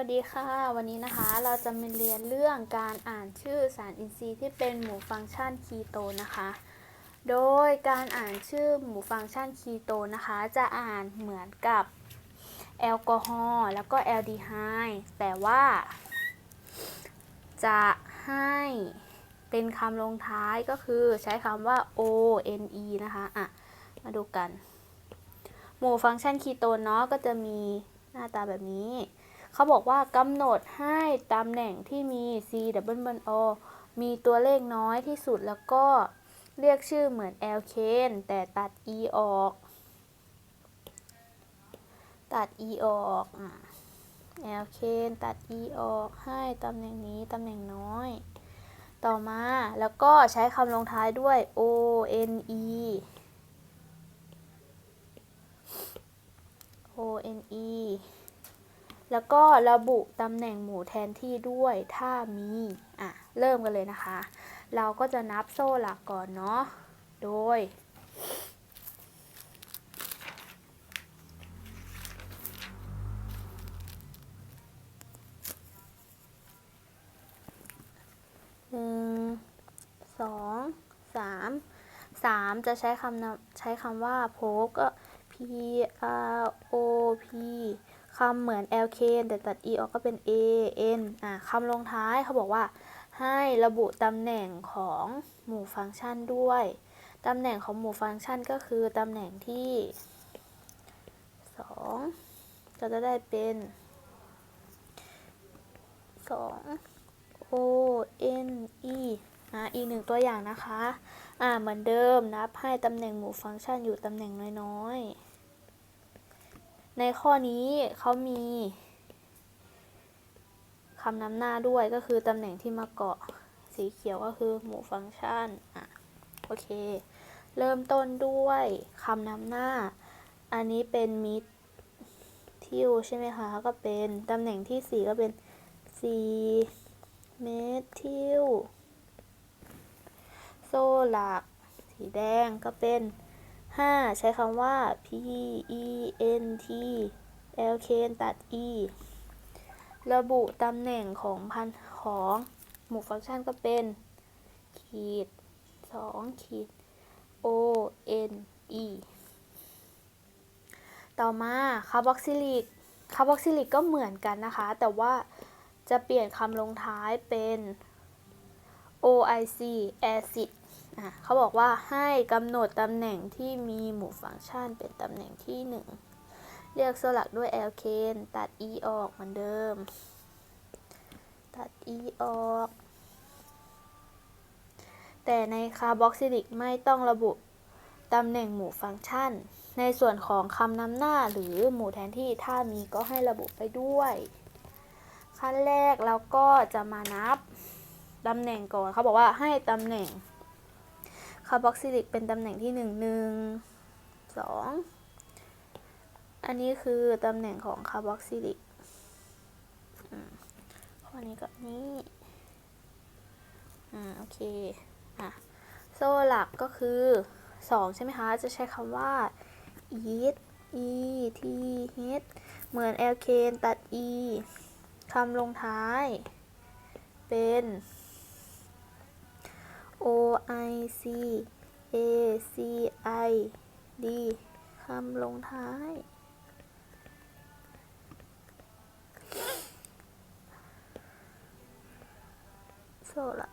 วัสดีค่ะ วันนี้นะคะเราจะมาเรียนเรื่องการอ่านชื่อสารอินทรีย์ที่เป็นหมู่ฟังก์ชันคีโตนะคะ โดยการอ่านชื่อหมู่ฟังก์ชันคีโตนนะคะ จะอ่านเหมือนกับแอลกอฮอล์แล้วก็แอลดีไฮด์แต่ว่า จะให้เป็นคำลงท้ายก็คือใช้คำว่า O N E นะคะอะมาดูกัน หมู่ฟังก์ชันคีโตนเนาะก็จะมีหน้าตาแบบนี้ เขาบอกว่ากำหนดให้ตำแหน่งที่มี C double bond O มีตัวเลขน้อยที่สุดแล้วก็เรียกชื่อเหมือน L K N แต่ตัด E ออก ตัด E ออกอะ alkane ตัด E ออก ให้ตำแหน่งนี้ตำแหน่งน้อย ต่อมาแล้วก็ใช้คำลงท้ายด้วย O N E O N E แล้วก็ระบุตำแหน่งหมู่แทนที่ด้วยถ้ามีอะเริ่มกันเลยนะคะ เราก็จะนับโซ่หลักก่อนเนาะโดย หนึ่ง สอง สาม สามจะใช้คำนำใช้คำว่าโพก็ P R O P คำเหมือน l k แต่ตัด e ออกก็เป็น a n อะคำลงท้ายเขาบอกว่า ให้ระบุตำแหน่งของหมู่ฟังก์ชันด้วยตำแหน่งของหมู่ฟังก์ชันก็คือตำแหน่งที่ 2 ก็จะได้เป็น 2 o n e อะอีกหนึ่งตัวอย่างนะคะ อ่าเหมือนเดิมนับให้ตำแหน่งหมู่ฟังก์ชันอยู่ตำแหน่งน้อยๆ ในข้อนี้เขามีคำนำหน้าด้วยก็คือตำแหน่งที่มาเกาะสีเขียวก็คือหมู่ฟังก์ชันอะโอเค เริ่มต้นด้วยคำนำหน้า อันนี้เป็นมิดทิวใช่ไหมคะก็เป็นตำแหน่งที่ 4 ก็เป็น C เมทิลโซ่หลัก สีแดงก็เป็น 5 ใช้คำว่า P E N T L K ตัด E ระบุตำแหน่งของพันของหมู่ฟังก์ชันก็เป็น ขีด 2 ขีด O N E ต่อมาคาร์บอกซิลิกคาร์บอกซิลิกก็เหมือนกันนะคะ แต่ว่าจะเปลี่ยนคำลงท้ายเป็น OIC acid เขาบอกว่าให้กำหนดตำแหน่งที่มีหมู่ฟังก์ชันเป็นตำแหน่งที่ 1เรียกโซลักด้วย l k a n ตัด e ออกเหมือนเดิม ตัด e ออก แต่ในคาร์บอกซิลิกไม่ต้องระบุตำแหน่งหมู่ฟังก์ชัน ในส่วนของคำนำหน้าหรือหมู่แทนที่ถ้ามีก็ให้ระบุไปด้วย ขั้นแรกเราก็จะมานับตำแหน่งก่อนเขาบอกว่าให้ตำแหน่ง คาร์บอกซิลิกเป็นตำแหน่งที่หนึ่งหนึ่งสองอันนี้คือตำแหน่งของคาร์บอกซิลิกข้อนี้กับนี้อ่าโอเคอะโซ่หลักก็คือสองใช่ไหมคะ จะใช้คำว่า eat e t h เหมือน alkane ตัด e คำลงท้าย เป็น O I C A C I D คำลงท้าย โซ่ละ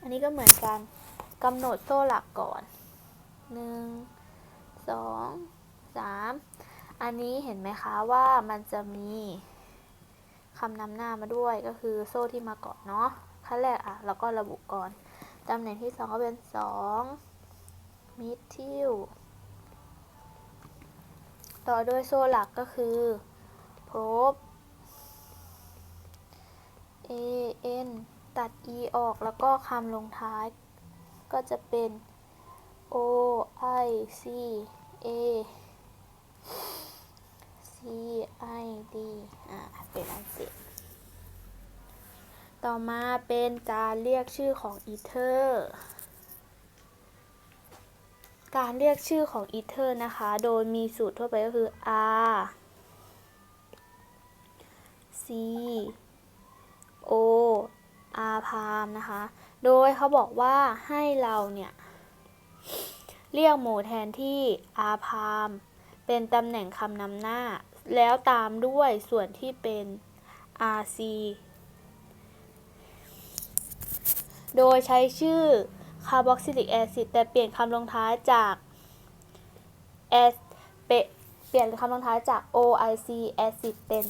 อันนี้ก็เหมือนกันกำหนดโซ่หลักก่อนหนึ่งสองสามอันนี้เห็นไหมคะว่ามันจะมีคำนำหน้ามาด้วยก็คือโซ่ที่มาเกาะเนาะ ขั้นแรกอะเราก็ระบุก่อนตำแหน่งที่สองก็เป็นสองมิดทิลต่อด้วยโซ่หลักก็คือโพบ A N ตัด E ออกแล้วก็คำลงท้าย ก็จะเป็น O I C A C I D อ่าเป็นอันเสร็จ ต่อมาเป็นการเรียกชื่อของอีเทอร์ การเรียกชื่อของอีเทอร์นะคะ โดยมีสูตรทั่วไปก็คือ R c O อาพามนะคะ โดยเขาบอกว่าให้เราเนี่ย เรียกหมู่แทนที่อาพามเป็นตำแหน่งคำนำหน้า แล้วตามด้วยส่วนที่เป็น RC โดยใช้ชื่อคาร์บอกซิลิกแอซิดแต่เปลี่ยนคำลงท้ายจาก S เปเปลี่ยนคำลงท้ายจาก OIC acid เป็น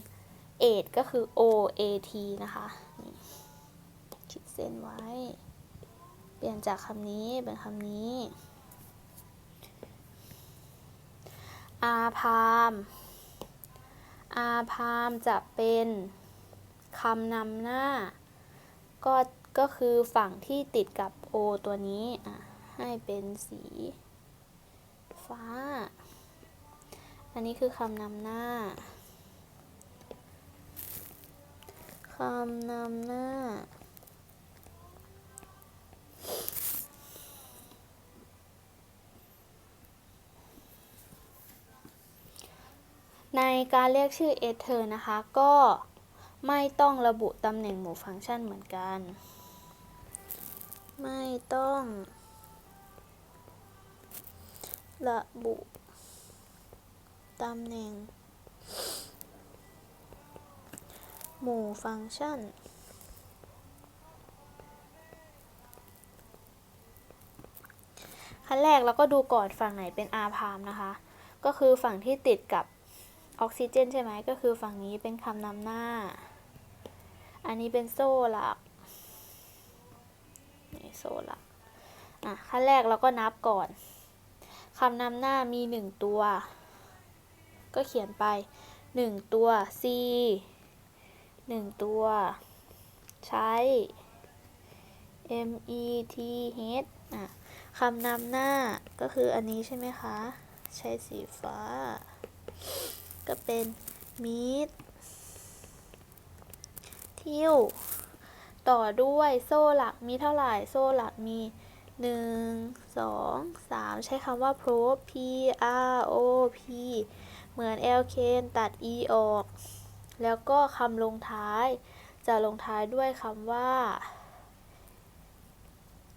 AID ก็คือ OAT นะคะขีดเส้นไว้ เปลี่ยนจากคำนี้เป็นคำนี้ อาพาม อาพามจะเป็นคำนำหน้า ก็ ก็คือฝั่งที่ติดกับ O ตัวนี้อะให้เป็นสี ฟ้า อันนี้คือคำนำหน้า คำนำหน้า ในการเรียกชื่อเอเธอร์นะคะ ก็ไม่ต้องระบุตำแหน่งหมู่ฟังก์ชันเหมือนกัน ไม่ต้อง ระบุตำแหน่ง หมู่ฟังก์ชัน ขั้นแรกเราก็ดูก่อนฝั่งไหนเป็นอาพามนะคะ ก็คือฝั่งที่ติดกับออกซิเจนใช่ไหมก็คือฝั่งนี้เป็นคำนำหน้า อันนี้เป็นโซ่หลัก โซลักอะขั้นแรกเราก็นับก่อนคำนำหน้ามีหนึ่งตัว ก็เขียนไปหนึ่งตัว C หนึ่งตัว ใช้ M E T H อะคำนำหน้าก็คืออันนี้ใช่ไหมคะ ใช้สีฟ้า ก็เป็นมีดทิว ต่อด้วยโซ่หลักมีเท่าไหร่ โซ่หลักมี 1 2 3 ใช้คำว่า pro p r o p เหมือน l k ตัด e ออก แล้วก็คำลงท้าย จะลงท้ายด้วยคำว่า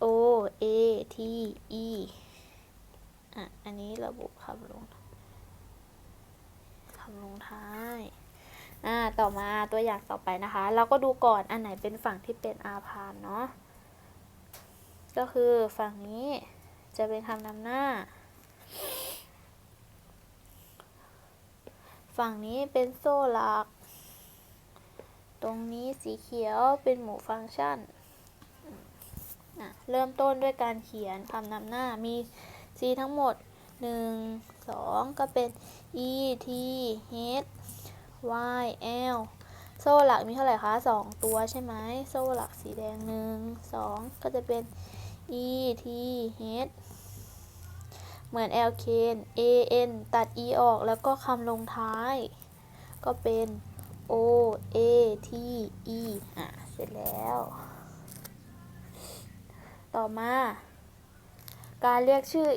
o a t e อะ อันนี้ระบุคำลงคำลงท้าย อ่าต่อมาตัวอย่างต่อไปนะคะ เราก็ดูก่อนอันไหนเป็นฝั่งที่เป็นอาพามเนาะก็คือฝั่งนี้จะเป็นคำนำหน้า ฝั่งนี้เป็นโซ่หลัก ตรงนี้สีเขียวเป็นหมู่ฟังก์ชันอะเริ่มต้นด้วยการเขียนคำนำหน้ามี C ทั้งหมด 1 2 ก็เป็น E T H Y L โซ่หลักมีเท่าไหร่คะ 2 ตัวใช่ไหม โซ่หลักสีแดง 1 2 ก็จะเป็น E T H เหมือน L K A N ตัด E ออกแล้วก็คำลงท้าย ก็เป็น O A T E อะ เสร็จแล้ว ต่อมา การเรียกชื่อ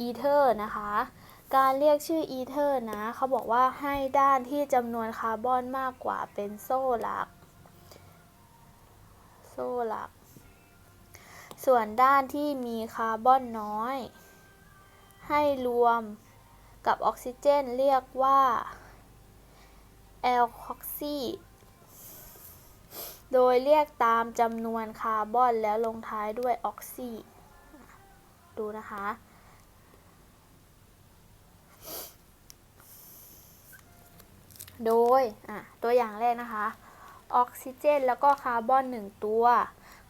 อีเทอร์นะคะ การเรียกชื่ออีเทอร์นะ เขาบอกว่าให้ด้านที่จำนวนคาร์บอนมากกว่าเป็นโซ่หลัก โซ่หลัก ส่วนด้านที่มีคาร์บอนน้อย ให้รวมกับออกซิเจนเรียกว่าแอลคอกซีโดยเรียกตามจำนวนคาร์บอนแล้วลงท้ายด้วยออกซีดูนะคะ โดยตัวอย่างแรกนะคะ ออกซิเจน แล้วก็คาร์บอนหนึ่งตัว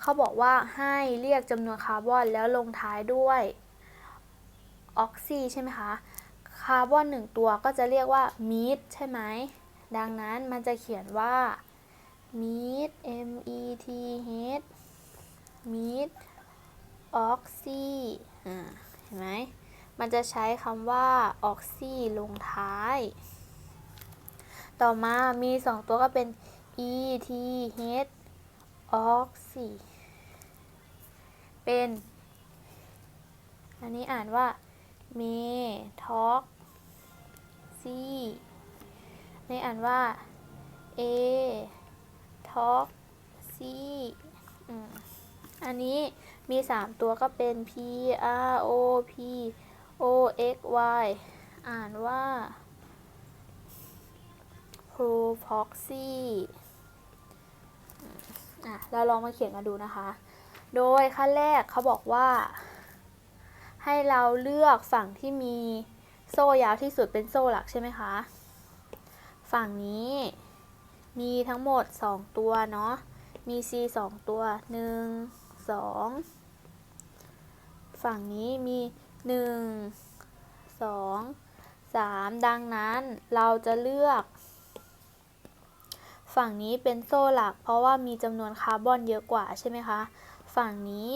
เขาบอกว่าให้เรียกจำนวนคาร์บอนแล้วลงท้ายด้วยออกซีใช่ไหมคะ คาร์บอนหนึ่งตัวก็จะเรียกว่ามีดใช่ไหม ดังนั้นมันจะเขียนว่ามีด M E T H มีดออกซีเห็นไหม มันจะใช้คำว่าออกซีลงท้าย ต่อมามีสองตัวก็เป็น e t h ออกซีเป็น อันนี้อ่านว่า เมทอกซีนี่อ่านว่า a proxy อืมอันนี้มี 3 ตัวก็เป็น p r o p o x y อ่านว่า proxy อืมอ่เราลองมาเขียนกันดูนะคะ โดยขั้นแรกเขาบอกว่า ให้เราเลือกฝั่งที่มีโซ่ยาวที่สุดเป็นโซ่หลักใช่ไหมคะ ฝั่งนี้มีทั้งหมด 2 ตัวเนาะ มี c 2 ตัว 1 2 ฝั่งนี้มี 1 2 3 ดังนั้นเราจะเลือก ฝั่งนี้เป็นโซ่หลัก เพราะว่ามีจำนวนคาร์บอนเยอะกว่าใช่ไหมคะ ฝั่งนี้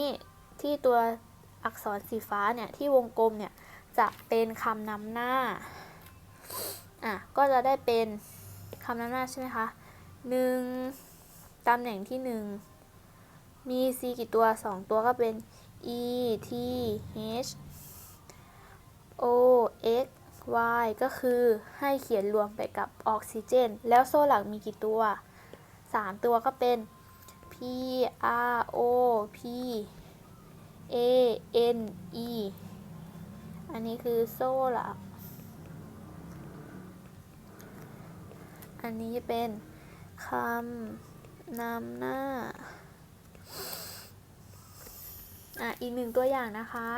ที่ตัวอักษรสีฟ้าเนี่ยที่วงกลมเนี่ยจะเป็นคำนำหน้า อะก็จะได้เป็นคำนำหน้าใช่ไหมคะหนึ่งตำแหน่งที่หนึ่งมี c กี่ตัวสองตัวก็เป็น e t h o x y ก็คือให้เขียนรวมไปกับออกซิเจน แล้วโซ่หลักมีกี่ตัว 3 ตัวก็เป็น p r o p a n e อันนี้คือโซ่หลัก อันนี้เป็นคำนำหน้า อะ อีกหนึ่งตัวอย่างนะคะ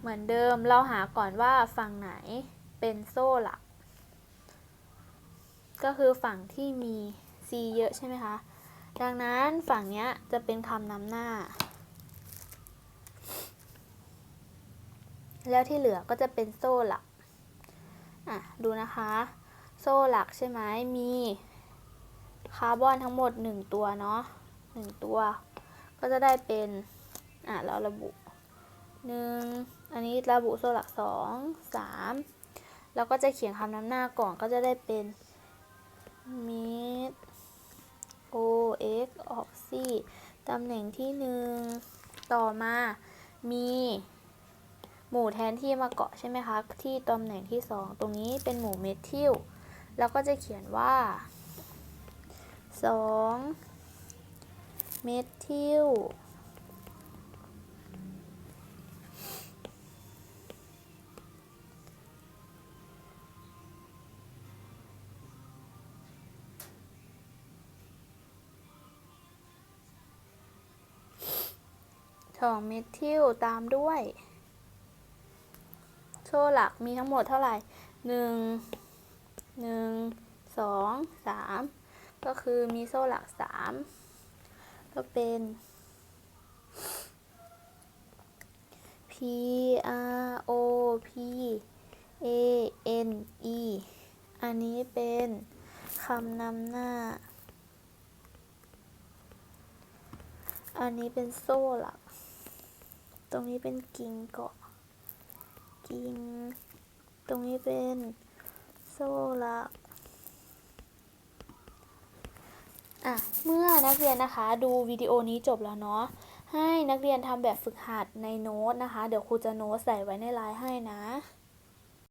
เหมือนเดิมเราหาก่อนว่าฝั่งไหนเป็นโซ่หลัก ก็คือฝั่งที่มี C เยอะใช่ไหมคะ ดังนั้นฝั่งเนี้ยจะเป็นคำนำหน้า แล้วที่เหลือก็จะเป็นโซ่หลัก อะ ดูนะคะ โซ่หลักใช่ไหมมีคาร์บอนทั้งหมด 1 ตัวเนาะ1ตัว ก็จะได้เป็น อะ เราระบุ 1 อันนี้ระบุโซ่หลัก2 3แล้วก็จะเขียนคำนำหน้าก่อนก็จะได้เป็น mid o x oxy ตำแหน่งที่1ต่อมามีหมู่แทนที่มาเกาะใช่ไหมคะ ที่ตำแหน่งที่2ตรงนี้เป็นหมู่เมทิลแล้วก็จะเขียนว่า2เมทิล สองเมทิลตามด้วย โซ่หลักมีทั้งหมดเท่าไหร่หนึ่งหนึ่งสองสามก็คือมีโซ่หลักสามก็เป็น P R O P A N E อันนี้เป็นคำนำหน้า อันนี้เป็นโซ่หลัก ตรงนี้เป็นกิ่งเกาะ กิ่ง ตรงนี้เป็นโซ่หลักอะ เมื่อนักเรียนนะคะ ดูวิดีโอนี้จบแล้วเนาะ ให้นักเรียนทำแบบฝึกหัดในโน้ตนะคะ เดี๋ยวครูจะโน้ตใส่ไว้ในไลน์ให้นะ